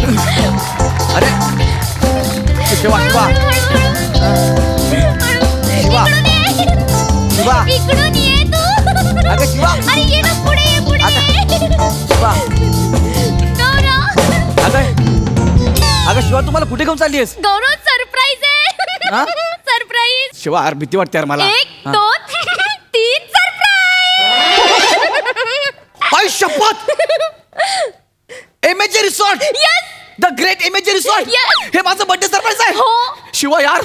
अरे शिवा शिवा शिवा. शिवा. अगं, शिवा. शिवा अगं अगं शिवा तुम्हाला कुठे घेऊन चालली आहेस गौरव सरप्राईज हा? आहे सरप्राईज शिवा यार भीती वाटते यार मला एक हा. दोन तीन सरप्राईज आई शपथ एमएचे रिसॉर्ट यस द ग्रेट एमएचे रिसॉर्ट Yes. हे माझं बर्थडे सरप्राईज आहे. हो. शिवा यार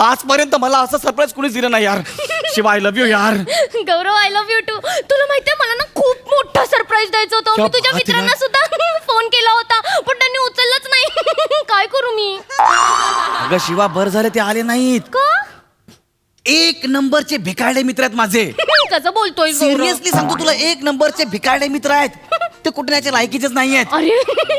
आजपर्यंत मला असं सरप्राईज कुणीच दिलं नाही यार. शिवा आय लव्ह यू यार. Gaurav I love you too तुला माहितीये मला ना खूप मोठा सरप्राईज द्यायचं होतं. क्या मी तुझ्या बात आहे मित्रांना यार. सुद्धा फोन केला होता पण त्यांनी उचललंच नाही. काय करू मी? अगं शिवा बर झाले ते आले नाहीत. का? एक नंबरचे भिकारडे मित्र आहेत माझे. कसं बोलतोय गौरव? सिरियसली सांगतो तुला एक नंबरचे भिकारडे मित्र आहेत. ते कुठण्याच्या लायकीचेच नाही आहेत अरे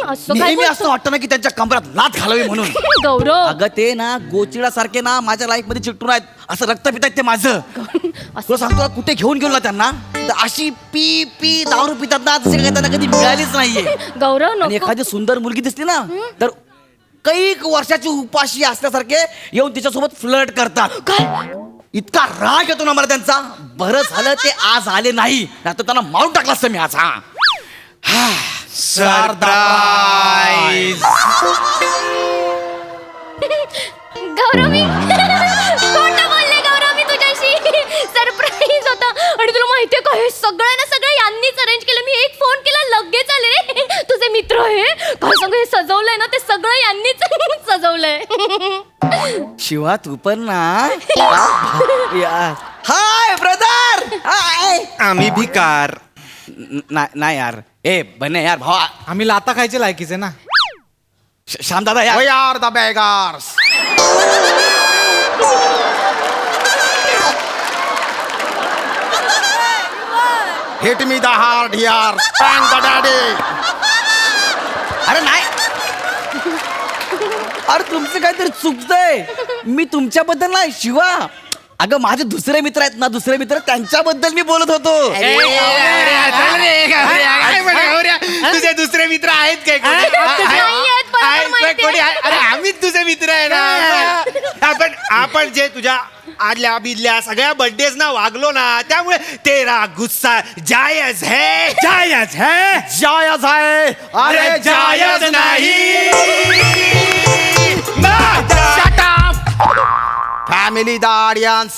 असं काय नेहमी असं बोलतो? वाटतं ना की त्यांच्या कमरात लात घालावी म्हणून. गौरव. अगं ते ना गोचिडा सारखे ना माझ्या लाईफमध्ये चिकटून आहेत. असं रक्त पितात ते माझं. असं- तुला सांगतो ना, कुठे घेऊन गेलो ना त्यांना तर अशी पी पी दारू पितात ना तसे काही त्यांना कधी मिळालीच नाहीये. गौरव आणि नको. एखादी सुंदर मुलगी दिसली ना तर कैक वर्षाची उपाशी असल्यासारखे येऊन तिच्यासोबत फ्लर्ट करतात. काय? इतका राग येतो ना मला त्यांचा. बरं झालं ते आज आले नाही नाही तर त्यांना मारून टाकला असतं मी आज हा. सरप्राईज गौरव! मी खोटं बोलले गौरव मी तुझ्याशी? सरप्राईज होता. आणि तुला माहितीये का हे सगळं ना सगळं यांनीच अरेंज केलं. मी एक फोन केला लगेच आले रे. तुझे मित्र हे. काय सांग हे सजवलंय ना ते सगळं यांनीच सजवलंय. शिवा तू पण ना. Hi brother! हाय! आम्ही भिकार. नाही यार. ए बने यार भावा. आम्ही लाता खायचे लायकीचे ना. श्याम दादा यार. are the beggars. Hit me the heart here. Thank the daddy. अरे नाही. अरे तुमचं काहीतरी चुकतंय. मी तुमच्याबद्दल नाही शिवा. अगं माझे दुसरे मित्र आहेत ना दुसरे मित्र त्यांच्याबद्दल मी बोलत होतो. तुझे दुसरे मित्र आहेत काय कोणी? नाही आहेत, बरोबर आहेत, माहिती कोणी? आहे. आहे? अरे आम्हीच तुझे मित्र आहे ना. आपण- आपण आपण जे तुझ्या आदल्या बिदल्या सगळ्या बर्थडेज ना वागलो ना त्यामुळे तेरा गुस्सा जायज है. जायज है. जायज आहे अरे जायज नाही. Family the audience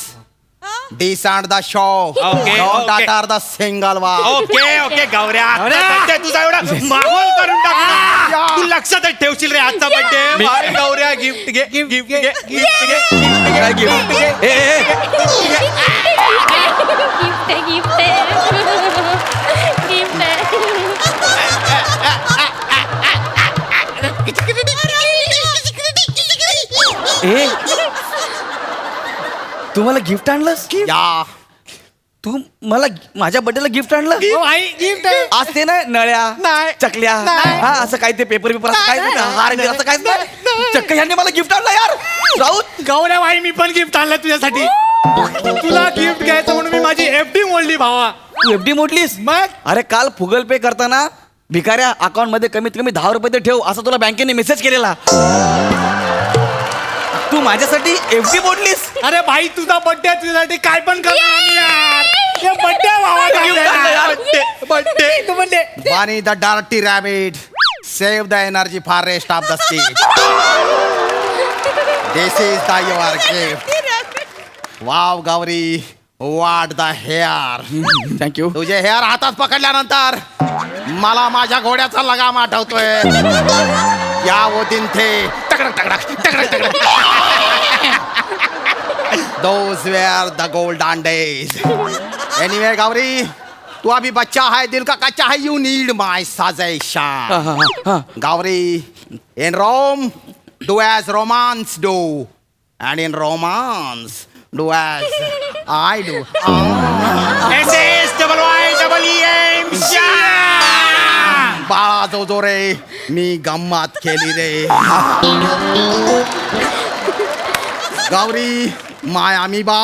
decent the show Okay, don't okay. Utter the single one okay okay Gaurya आजचा birthday तुझा एवढा माहोल करून टाकला. तू लक्षातच ठेवशील रे आजचा बर्थडे गौऱ्या गिफ्ट घे गिफ्ट घे. गिफ्ट घे काय gift? ए, ए, ए, गिफ्ट गिफ्ट गिफ्ट तू मला गिफ्ट आणलंस? या. तू मला माझ्या बर्थडेला गिफ्ट आणलं हो, आई गिफ्ट आहे. आज ते नाही नळ्या नाही. चकल्या. नाही. हा असं काय ते पेपर पेपर असं काय नाही, नाही, हार बिर असं काहीच नाही चक्क ह्यांनी मला गिफ्ट आणलं यार. राऊत गौऱ्या भाई मी पण गिफ्ट आणलं तुझ्यासाठी. तुला गिफ्ट घ्यायचं म्हणून मी माझी एफडी मोडली भावा. तू एफडी मोडलीस? मग? अरे काल फुगल पे करताना भिकाऱ्या अकाउंटमध्ये कमीत कमी दहा रुपये तर ठेव असं तुला बँकेने मेसेज केलेला. तू माझ्यासाठी एफडी मोडलीस अरे भाई तुझा बर्थडे तुझ्यासाठी काय पण करणार आम्ही यार हे बर्थडे तू rabbit. Save the energy for rest of the stage. This is the your gift. Wow, Gauri. What the hair. Thank you तुझे हेअर हातात पकडल्यानंतर मला माझ्या घोड्याचा लगाम आठवतोय या ओतीन थे टकडक टकडक टकडक टकडक those were the golden days anyway Gauri तू अभी बच्चा है दिल का कच्चा है you need my suggestion Gauri in Rome do as romance do and in romance do as I do S S double Y double M बाळा जो जो रे मी गंमत केली रे. गौरी माय आम्ही बा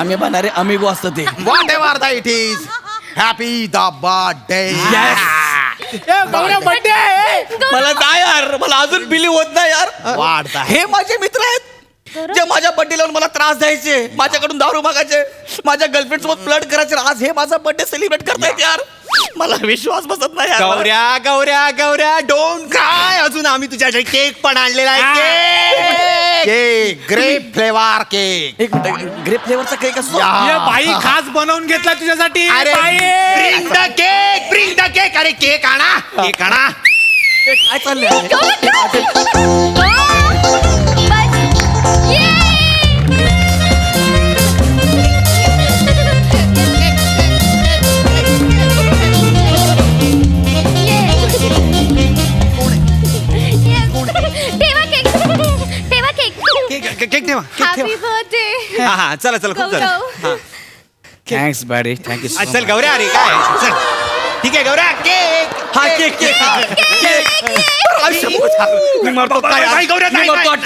आम्ही बनारे अमिगो असतं ते. Whatever the it is happy the birthday birthday मला नाही यार मला अजून बिलीव होत नाही यार. वाढता हे माझे मित्र आहेत. जे माझ्या बर्थडे लावून मला त्रास द्यायचे माझ्याकडून दारू मागायचे माझ्या गर्लफ्रेंड सोबत फ्लड करायचे आज हे माझा बर्थडे सेलिब्रेट करतायत यार. मला विश्वास बसत नाही यार गौऱ्या गौऱ्या गौऱ्या डोंट काय अजून आम्ही तुझ्यासाठी केक पण आणलेला आहे. केक ग्रेप फ्लेवर केक एक मिनिट. ग्रेप फ्लेवरचा केक असतो? या. बाई खास बनवून घेतला तुझ्यासाठी. अरे बाई. Bring the cake bring the cake अरे केक आणा केक आणा. काय चाललंय? केक ठेवा केक हॅपी ठेवा. बर्थडे हा हा चला चला खूप झालं. हा. थँक्स बॅडी थँक्यू आ, चल गौऱ्या अरे काय? चल. ठीक आहे गौऱ्या केक हा केक केक.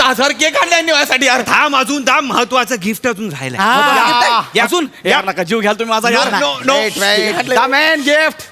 हजार केक आणले यांनी माझ्यासाठी यार. थांब अजून थांब. महत्वाचं गिफ्ट अजून राहिलं या. या. अजून? यार नका जीव घ्याल तुम्ही माझा यार. No, no, गिफ्ट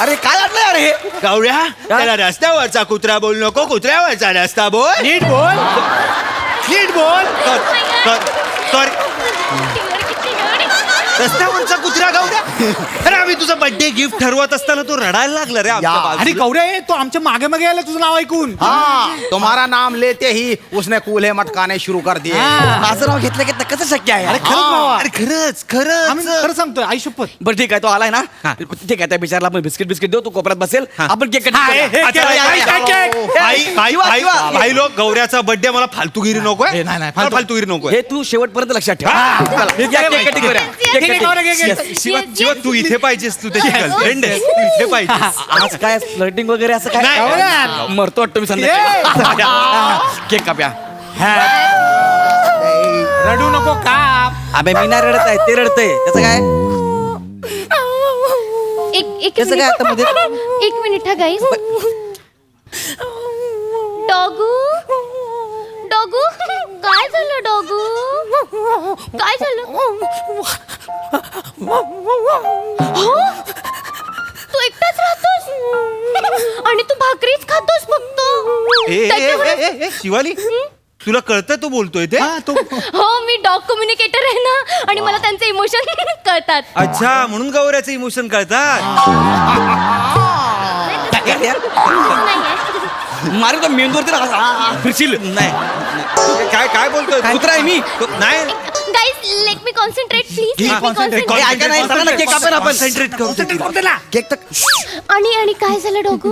अरे काय आणलं यार हे त्याला रस्त्यावरचा कुत्रा बोल नको कुत्र्यावरचा रस्ता बोल. नीट बोल. नीट बोल. सॉरी रस्त्यावरचा कुत्रा गौऱ्या. अरे आम्ही तुझं बर्थडे गिफ्ट ठरवत असताना तू रडायला लागला रे आमच्या या. अरे बाजूला. गौऱ्या तो आमच्या मागे मागे आला तुझं नाव ऐकून हाँ तुम्हारा नाम लेते ही उसने कूल्हे मटकाने शुरू कर दिए माझं नाव घेतलं की कसं शक्य आहे अरे खरंच भावा. अरे खरंच आम्ही खरंच खरं सांगतोय आई शपथ बरं ठीक आहे तो आलाय ना हा. ठीक आहे त्या बिचारला आपण बिस्किट बिस्किट देऊ तू कोपऱ्यात बसेल हा. आपण केक हा, हे- हे- आता- केक, या- केक, या- केक, केक. भाई भाई शिवा, भाई शिवा. भाई लोक गौऱ्याचा बर्थडे मला फालतूगिरी नकोय ए, नाही, नाही, मला फालतू. फालतूगिरी नकोय हे तू शेवटपर्यंत लक्षात ठेव हा. चला, या केक कटिंग करूया. Yes, yes, केक ठीक आहे, cutting. Gaurya, cake, cake. Yes, Shiva yes, Shiva तू इथे पाहिजेस तू त्याची गर्लफ्रेंड आहेस तू इथे पाहिजेस. आज काय फ्लर्टिंग वगैरे असं काय? नाही. मरतो वाटतो मी संध्याकाळी. केक काप्या. रडू नको का अबे मी नाही रडत आहे. ते रडतंय. त्याचं काय? एक एक त्याचं काय आता मध्ये? मिनिट एक मिनिट हा गाईस डॉगू? डॉगू? काय झालं डॉगू? काय झालं? हो? तू एकटाच राहतोस? आणि तू भाकरीच खातोस फक्त. ए, ए, ए, त्याच्यामुळे- ए, ए, शिवाली तुला कळतं तू बोलतोय ते? हा, तो हो मी डॉग कम्युनिकेटर आहे ना आणि मला त्यांचे इमोशन कळतात. अच्छा म्हणून गौऱ्याचे इमोशन कळतात. नाहीये. मारे तो मेंदूवरती ना- आ- आ- फिरशील. नाही. काय काय बोलतोय? कुत्रा आहे मी. तो- नाही. Guys let me concentrate please let me ए, ऐका नाही केक आपण कॉन्सन्ट्रेट करू केक तर आणि आणि काय झालं डॉगू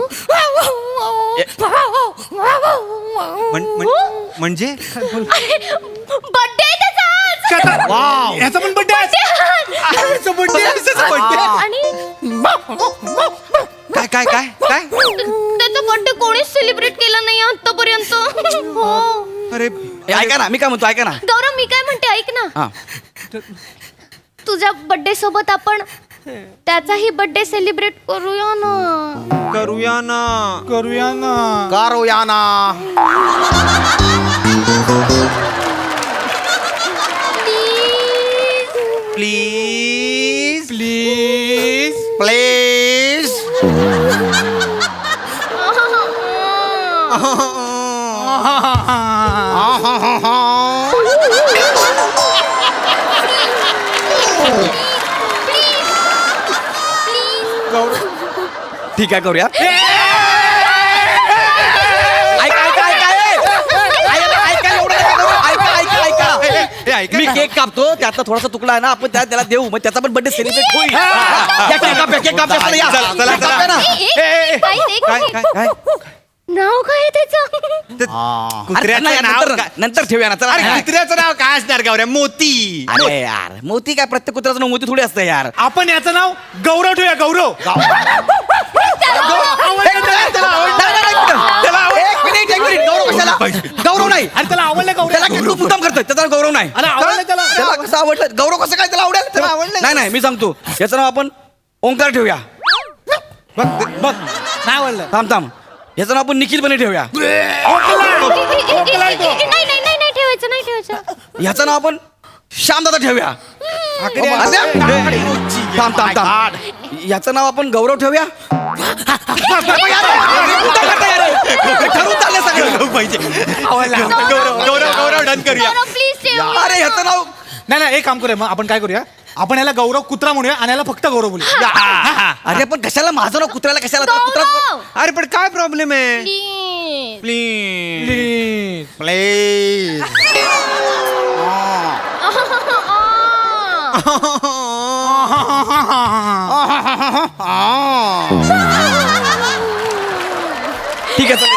म्हण- म्हण- म्हणजे? बर्थडे त्याचा. याचा पण बर्थडे birthday. आणि काय काय काय काय? त्याचा बर्थडे कोणीच सेलिब्रेट केला नाही आतापर्यंत. हो. अरे ऐका ना मी काय म्हणतो ऐका ना. गौरव मी काय हा. तुझ्या बर्थडे सोबत आपण त्याचाही बर्थडे सेलिब्रेट करूया ना. करूया ना. करूया ना. करो याना Please. प्लीज प्लीज प्लीज ऐका ऐका ऐका मी केक कापतो त्यातला थोडासा तुकडा आहे ना आपण त्या त्याला देऊ मग त्याचा पण बर्थडे सेलिब्रेट होईल या केक कापूया केक कापूया चला, या. चला, चला, कापूया ना काय. काय नाव काय आहे त्याचं ते हा. अरे, कुत्र्याचं नाही, नाव नंतर काय? नंतर ठेवूया ना चला अरे ना. कुत्र्याचं नाव काय असणार गौऱ्या मोती अरे यार मोती काय प्रत्येक कुत्र्याचं नाव मोती थोडी असतं यार आपण याचं नाव गौरव ठेवूया गौरव त्याला एक मिनिट एक मिनिट. गौरव गौरव नाही. अरे त्याला आवडलं त्याला गौरव तू मुद्दाम करतोय? त्याचा गौरव नाही. अरे आवडलं त्याला. त्याला कसं आवडलं? गौरव कसं काय त्याला आवडेल? त्याला आवडलं. नाही नाही मी सांगतो. याचं नाव आपण ओंकार ठेवूया. बघ नाही आवडलं. थांब थांब. याचं नाव आपण निखिल बने ठेवूया. नाही नाही नाही नाही नाही ठेवायचं नाही ठेवायचं. ह्याचं नाव आपण श्यामदादा ठेवूया. आकडे? थांब थांब थांब. याचं नाव आपण गौरव ठेवूया? ठरवून चाललंय सगळं पाहिजे गौरव गौरव गौरव डन करूया. प्लीज अरे ह्याचं नाव नाही नाही एक काम करूया मग आपण काय करूया? आपण याला गौरव कुत्रा म्हणूया आणि याला फक्त गौरव बोलूया. अरे पण कशाला? माझं नाव कुत्र्याला कशाला? कुत्रा अरे पण काय प्रॉब्लेम आहे? प्लीज प्लीज प्लीज ठीक आहे चला.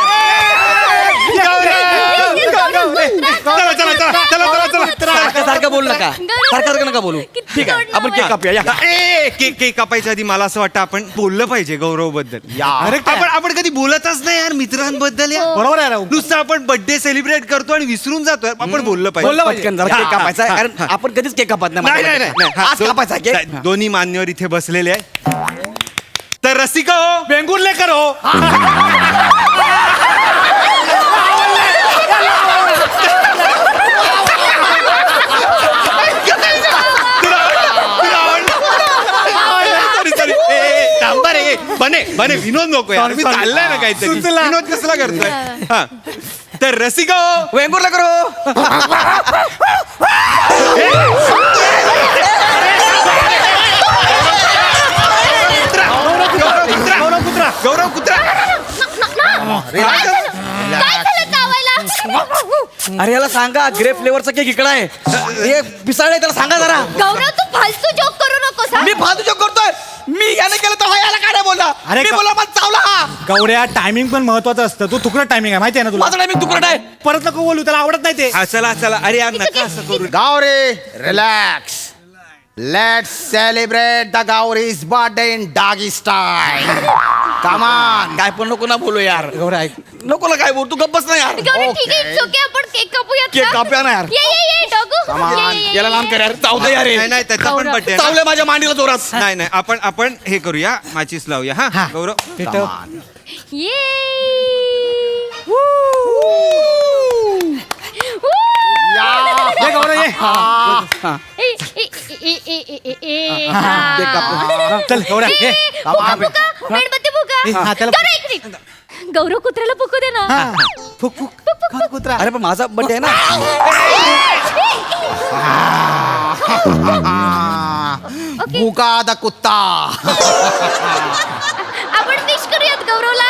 चला चला चला चला चला चला. सारखं सारखं बोलू नका. सारखं सारखं नका बोलू. ठीक आहे आपण केक कापूया. या. ए, केक केक कापायच्या आधी मला असं वाटतं आपण बोललं पाहिजे गौरवबद्दल या. आपण आपण कधी बोलतच नाही यार मित्रांबद्दल यार. बरोबर आहे राव नुसतं आपण बर्थडे सेलिब्रेट करतो आणि विसरून जातोय. आपण बोललं पाहिजे. बोललं पाहिजे. पटकन जरा केक कापायचा आहे, कारण आपण कधीच केक कापत नाही कापायचा आहे केक नाही, दोन्ही मान्यवर इथे बसलेले आहे तर रसिका हो. वेंगुर्लेकर हो सॉरी सॉरी थांबा रे बने बने विनोद नको यार मी. चाललाय ना काहीतरी सुचला. विनोद कसला करतोय हा. तर रसिका हो वेंगुर्ला करो गौरव कुत्रा गौरव कुत्रा काय झालं चावायला अरे याला सांगा ग्रे फ्लेवरचा केक इकडे आहे हे पिसाळ आहे त्याला सांगा जरा गौरव तू फालतू जोक करू नकोस हा? मी फालतू जोक करतोय मी याने केलं तर हा याला काय नाही बोलला अरे मी का- बोलला मला चावला हा. गौऱ्या टायमिंग पण महत्वाचं असतं. तू तुकडं टायमिंग आहे माहिती आहे ना तुला? माझा टायमिंग तुकडा आहे परत नको बोलू त्याला आवडत नाही ते. हा चला चला. अरे यार नका असं करू. Gauri, relax. Let's celebrate the Gauri's birthday in doggy style. Come on. काय पण नको ना बोलू यार गौऱ्या ऐक नको ना काय बोल तू गप्पच ना यार गौरव ठीक आहे Okay. it's okay, आपण केक कापूयात केक कापूया ना यार. ये ये ये डॉगू Come on. याला. लांब कर यार चावतं यार हे. नाही नाही त्याचा पण. बर्थडे चावलंय माझ्या मांडीला जोरात नाही नाही आपण आपण हे करूया माचीस लावूया हा गौरव Come on. ये ये गौरव ये ए, ए, ए, ए, ए, ए, हा. चल गौऱ्या ये मेणबत्ती फुका. हा, त्याला- गौरव, एक मिनिट. गौरव कुत्र्याला फुकू दे ना. हा. फुक फुक फुक कुत्रा. अरे पण माझा बर्थडे आहे ना. भूका द कुत्ता. आपण विश करूयात गौरवला.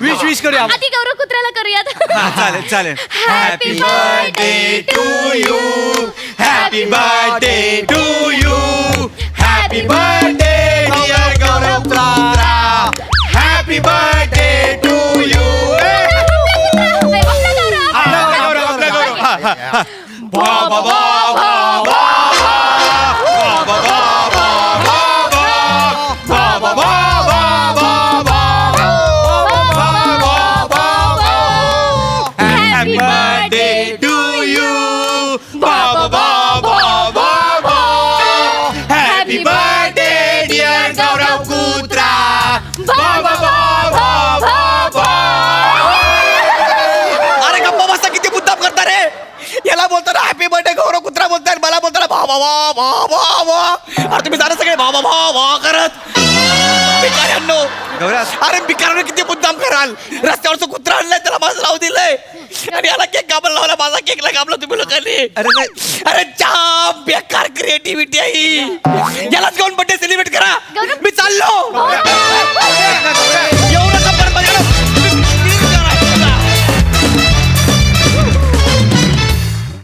विश विश करूया. आपण. आधी गौरव कुत्र्याला करूयात. हा, चालेल चालेल. Happy birthday to you. Happy birthday to you. Happy birthday, dear Gaurav Happy birthday to you. Hey! आपला गौरव, आपला गौरव. वा वा वा वा वा. अरे तुम्ही जाणार सगळे वा वा वा वा करत. भिकाऱ्यांनो. अरे भिकाऱ्यांनो किती मुद्दाम कराल. रस्त्यावरचं कुत्रा आणलंय त्याला माझं लावू दिलंय. आणि याला केक कापायला लावला माझा केकला कापला तुम्ही लोकांनी. अरे अरे चा बेकार क्रिएटिव्हिटी आहे यालाच घेऊन बड्डे सेलिब्रेट करा मी चाललो. हो एवढं